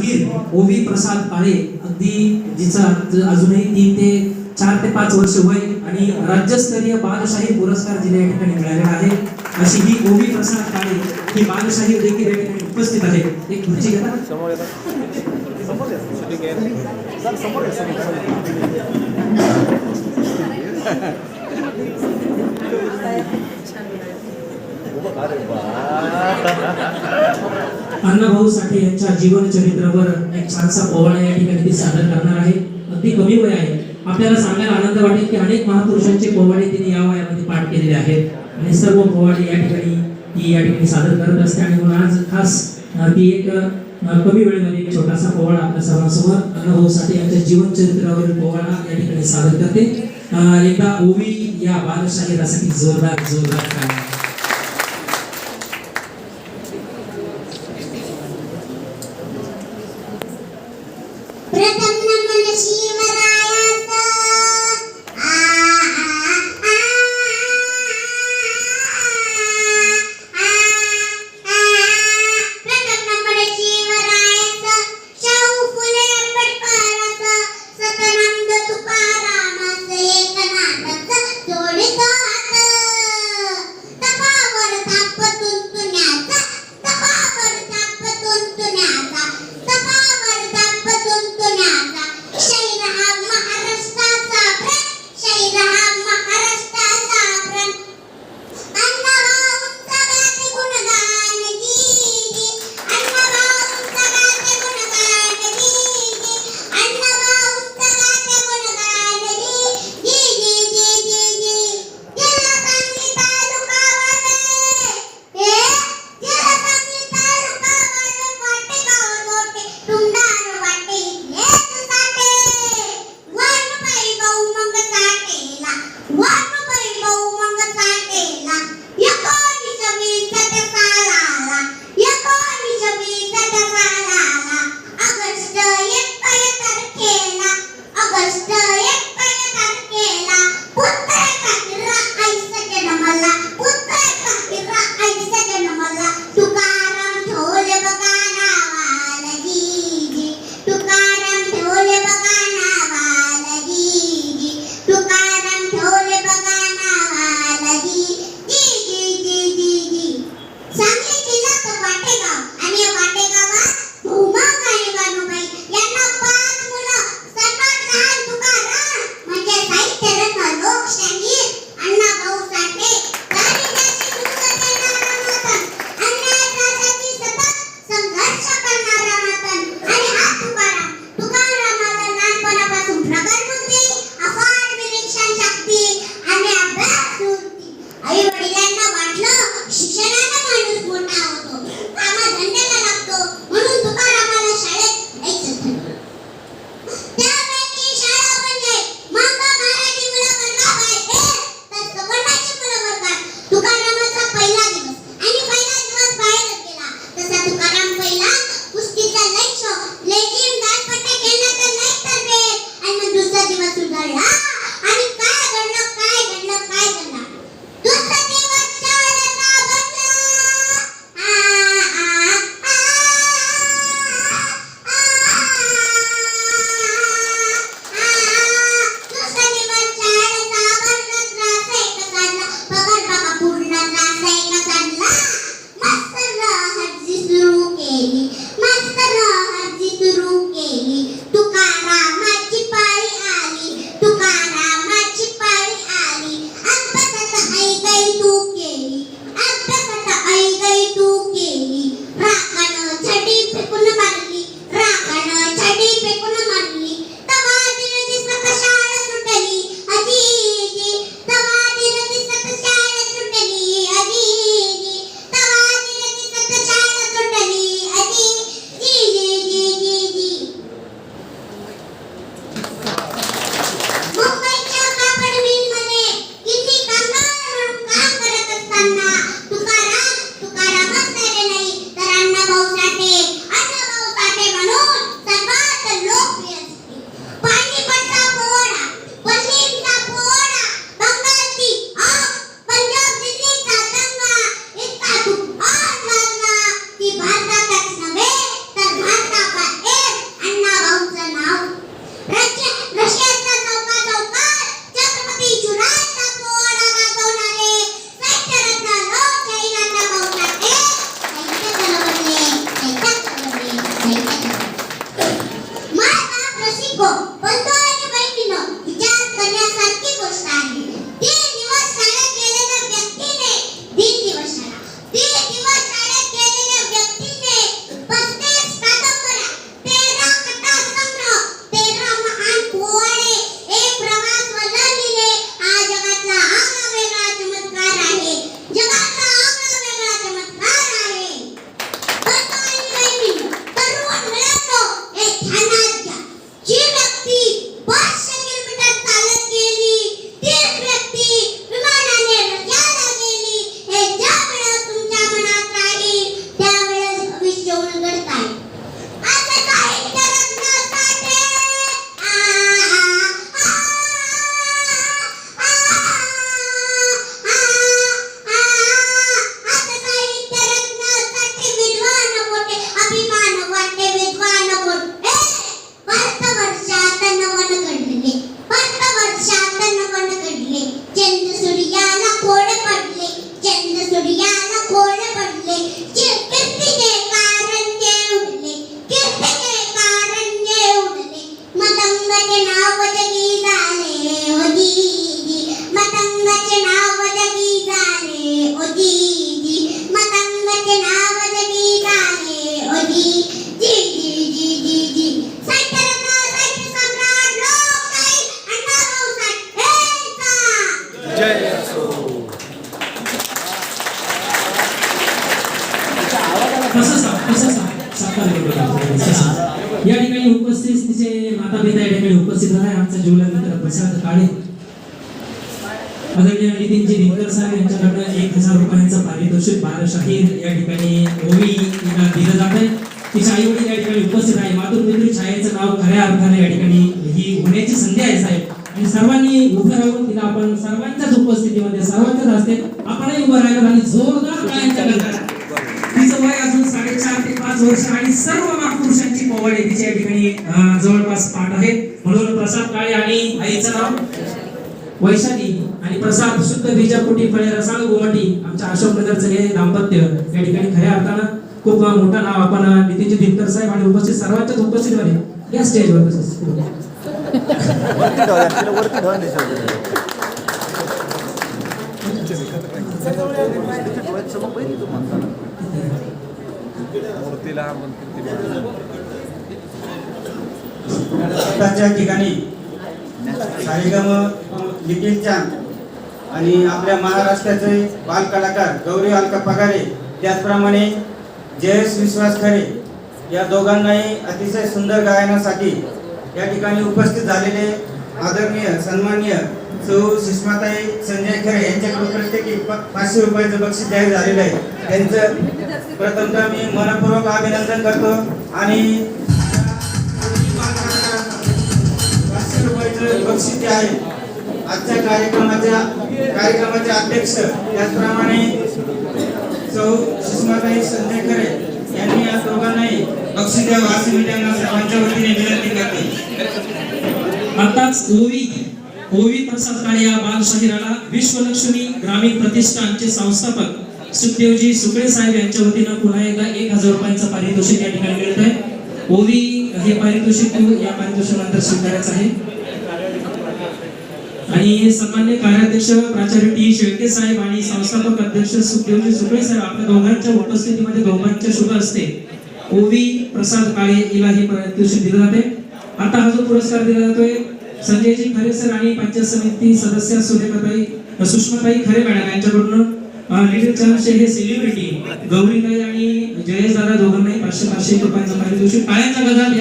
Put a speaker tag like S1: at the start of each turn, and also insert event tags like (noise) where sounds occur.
S1: अखेर ओवी प्रसाद काळे अगदी जिचा अजूनही तीन ते चार ते पाच वर्ष वय आणि राज्यस्तरीय बालशाही पुरस्कार जिला या ठिकाणी मिळालेला आहे. अशी ही ओवी प्रसाद काळे ही बालशाही देखील या ठिकाणी उपस्थित आहे. एक खुर्ची घ्या.
S2: समोर (laughs)
S1: अण्णाभाऊ साठे यांच्या जीवन चरित्रावर एक छानसा पोवाडा या ठिकाणी ती सादर करणार आहे. अगदी कमी वय आहे. आपल्याला सांगायला आनंद वाटेल की अनेक महापुरुषांचे पोवाडे तिने या वयामध्ये पाठ केलेले आहेत. आणि सर्व पोवाडे या ठिकाणी ती या ठिकाणी सादर करत असते. आणि म्हणून आज खास ती एक कमी वेळेमध्ये एक छोटासा पोवाडा आपल्या सर्वांसमोर अण्णाभाऊ साठे यांच्या जीवन चरित्रावरील पोवाडा या ठिकाणी सादर करते. अं, एकदा ओवी या बालशाही रसासाठी जोरदार जोरदार
S3: Gracias. मतंगाचे नाव जगी झाले ओ दीदी मतंगाचे नाव जगी झाले ओ दीदी मतंगाचे नाव जगी झाले ओ दी जी जी
S2: जय असो
S1: कसं कसं. या ठिकाणी उपस्थित तिचे माता पिता या ठिकाणी उपस्थित आहे आमचा जीवलग मित्र प्रसाद काळे. आदरणीय नितीनजी दिनकर साहेब यांच्याकडनं एक हजार रुपयांचं पारितोषिक बालशाहीर या ठिकाणी ओवी हिला दिलं जात आहे. तिच्या आई वडील या ठिकाणी उपस्थित आहे मातृपितृ छायेचं नाव खऱ्या अर्थाने या ठिकाणी ही होण्याची संधी आहे साहेब. आणि सर्वांनी उभं राहून तिला आपण सर्वांच्याच उपस्थितीमध्ये सर्वांच्याच असते आपणही उभं राहिलो आणि जोरदार टाळ्यांच्या गजरात तिचं वय अजून साडेचार ते पाच वर्ष आणि सर्व महापुरुषांनी पोवाड तिच्या या ठिकाणी जवळपास पाठ आहेत म्हणून प्रसाद काळे आणि आईचं नाव वैशाली आणि प्रसाद शुद्ध बीजापोटी फळे रसाळ गोमाटी आमच्या अशोक नगरचं हे दाम्पत्य या ठिकाणी खऱ्या अर्थानं खूप मोठं नाव आपण नितीनजी दिनकर साहेब आणि उपस्थित सर्वांच्याच उपस्थित मध्ये या स्टेजवर तसंच
S2: मूर्तीला
S4: स्वतःच्या ठिकाणी सारेगम निखिल चांद आणि आपल्या महाराष्ट्राचे बालकलाकार गौरी अलका पगारे त्याचप्रमाणे जयेश विश्वास खरे या दोघांनाही अतिशय सुंदर गायनासाठी या ठिकाणी उपस्थित झालेले आदरणीय सन्माननीय सौ सुषमाताई संजय खरे यांच्याकडून प्रत्येकी प- पाचशे रुपयाचं बक्षीस जाहीर झालेलं आहे. त्यांचं प्रथमतः मी मनपूर्वक अभिनंदन करतो आणि पाचशे रुपयाचं आहे आजच्या कार्यक्रमाच्या कार्यक्रमाचे अध्यक्ष त्याचप्रमाणे सौ सुषमाताई संजय खरे यांनी या दोघांनाही बक्षीस द्यावं असे मी त्यांना सर्वांच्या वतीने विनंती करते.
S1: आताच ओवी ओवी प्रसाद काळे या बालशाहिराला विश्वलक्ष्मी ग्रामीण प्रतिष्ठानचे संस्थापक सुखदेवजी सुकळे साहेब यांच्या वतीनं पुन्हा एकदा एक हजार रुपयांचं पारितोषिक या ठिकाणी मिळत आहे ओवी हे पारितोषिक या या पारितोषिकानंतर स्वीकारायचं आहे. आणि सन्मान्य कार्याध्यक्ष प्राचार्य टी. शेळके साहेब आणि संस्थापक अध्यक्ष सुखदेवजी सुकळे सर आपल्या दोघांच्या उपस्थितीमध्ये दोघांच्या शुभ असते ओवी प्रसाद काळे हिला हे दिवशी दिलं जाते. आता हा जो पुरस्कार दिला जातोय संजयजी खरे सर आणि पंचायत समिती सदस्य सुरेखाताई सुषमाताई खरे मॅडम यांच्याकडून लिटिल चॅम्पचे हे सेलिब्रिटी गौरीताई आणि जयेश दादा दोघांनाही पाचशे पाचशे रुपयांचा पारितोषिक पायांचा गजरात